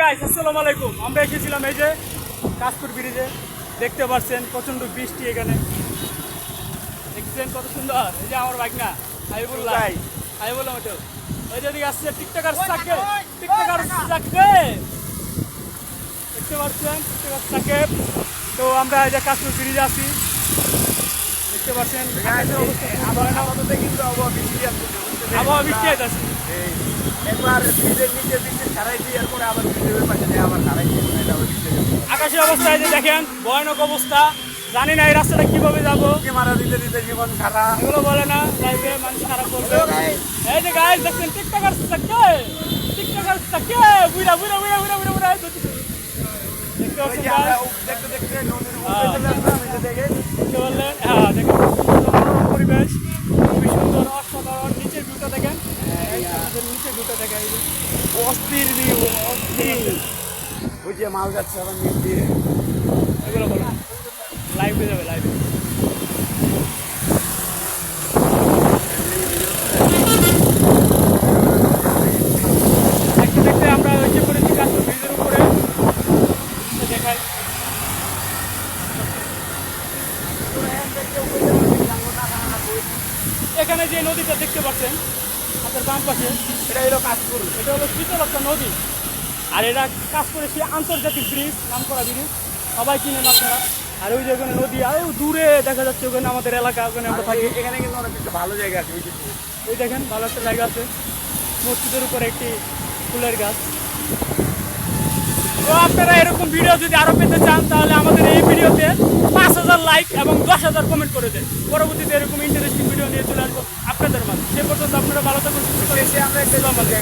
Guys আসসালামু আলাইকুম। আমরা এসেছিলাম এই যে কাশপুর ব্রিজে। দেখতে পাচ্ছেন প্রচণ্ড বৃষ্টি এখানে। দেখছেন কত সুন্দর? এই যে আমার বাইক না আমি বললাম আমি বললাম ওটা ওই যদি আসছে টিকটকার সাকে টিকটকার সাকে দেখতে পাচ্ছেন টিকটকার সাকে তো আমরা এই যে কাশপুর ব্রিজে আছি। দেখতে পাচ্ছেন। আমাদের কিন্তু আবহাওয়া বৃষ্টি আসছে। আবহাওয়া বৃষ্টি আছে। একবার ব্রিজের নিচে বৃষ্টি ছাড়াইছি এরপরে আবার ব্রিজের পাশে দিয়ে আবার ছাড়াইছি আবার বৃষ্টি আকাশের অবস্থা এই যে দেখেন ভয়ানক অবস্থা। জানি না এই রাস্তাটা কীভাবে যাব। উঁকি মারা দিতে দিতে জীবন খারা এগুলো বলে না লাইভে মানুষ খারাপ করবে। এই যে গাইস দেখছেন টিকটকার সাকে টিকটকার সাকে বুইরা বুইরা বুইরা বুইরা বুইরা বুইরা দেখতে ওই পাচ্ছেন যে আমরা guys? দেখতে দেখতে নদীর হ্যাঁ। উপরে চলে আসলাম এটা দেখে হ্যাঁ দেখেন সুন্দর মনোরম পরিবেশ খুবই সুন্দর অসাধারণ নিচের ভিউটা দেখেন যে নিচের ভিউটা দেখেন এই অস্থির ভিউ অস্থির। ওই যে মাল যাচ্ছে আবার নিচ দিয়ে। এগুলো বলো। লাইভ যাবে লাইভ এখানে যে নদীটা দেখতে পাচ্ছেন হাতের বাম পাশে এটা হলো কাশপুর এটা হলো শীতল একটা নদী। আর এটা কাজ করে সে আন্তর্জাতিক ব্রিজ নাম করা ব্রিজ। সবাই চিনেন আপনারা। আর ওই যে ওখানে নদী আর দূরে দেখা যাচ্ছে ওখানে আমাদের এলাকা ওখানে আমরা থাকি। এখানে কিন্তু অনেক ভালো জায়গা আছে ওই দেখেন ভালো একটা জায়গা আছে। মসজিদের উপরে একটি ফুলের গাছ। তো আপনারা এরকম ভিডিও যদি আরও পেতে চান তাহলে আমাদের এই ভিডিওতে পাঁচ হাজার লাইক এবং দশ হাজার কমেন্ট করে দেন। পরবর্তীতে এরকম ইন্টারেস্টিং ভিডিও নিয়ে চলে আসব। আপনাদের মাঝে। সে পর্যন্ত আপনারা ভালো থাকুন সুস্থ আমরা